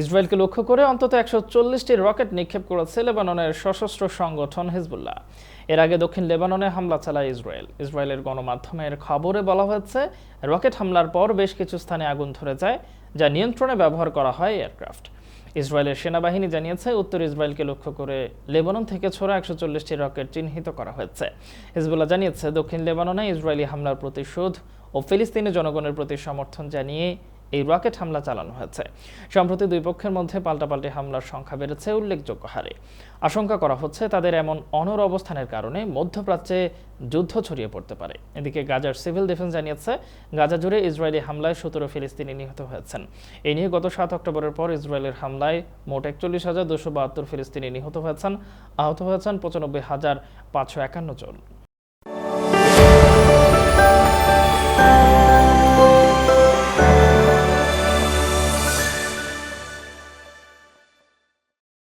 ইসরায়েলকে লক্ষ্য করে অন্তত একশো চল্লিশটি রকেট নিক্ষেপ করেছে লেবাননের সশস্ত্র সংগঠন হিজবুল্লাহ। এর আগে দক্ষিণ লেবাননে হামলা চালায় ইসরায়েল। ইসরায়েলের গণমাধ্যমের খবরে বলা হয়েছে, রকেট হামলার পর বেশ কিছু স্থানে আগুন ধরে যায়, যা নিয়ন্ত্রণে ব্যবহার করা হয় এয়ারক্রাফট। ইসরায়েলের সেনাবাহিনী জানিয়েছে, উত্তর ইসরায়েলকে লক্ষ্য করে লেবানন থেকে ছোড়া একশো চল্লিশটি রকেট চিহ্নিত করা হয়েছে। হিজবুল্লাহ জানিয়েছে, দক্ষিণ লেবাননে ইসরায়েলি হামলার প্রতিশোধ ও ফিলিস্তিনি জনগণের প্রতি সমর্থন জানিয়ে এই রকেট হামলা চালানো হয়েছে। সম্প্রতি দুই পক্ষের মধ্যে পাল্টাপাল্টি হামলার সংখ্যা বেড়েছে উল্লেখযোগ্য হারে। আশঙ্কা করা হচ্ছে তাদের এমন অনর অবস্থানের কারণে মধ্যপ্রাচ্যে যুদ্ধ ছড়িয়ে পড়তে পারে। এদিকে গাজার সিভিল ডিফেন্স জানিয়েছে, গাজা জুড়ে ইসরায়েলি হামলায় সতেরো ফিলিস্তিনি নিহত হয়েছেন। এই নিয়ে গত সাত অক্টোবরের পর ইসরায়েলের হামলায় মোট একচল্লিশ হাজার দুশো বাহাত্তর ফিলিস্তিনি নিহত হয়েছেন। আহত হয়েছেন পঁচানব্বই হাজার পাঁচশো একান্ন জন।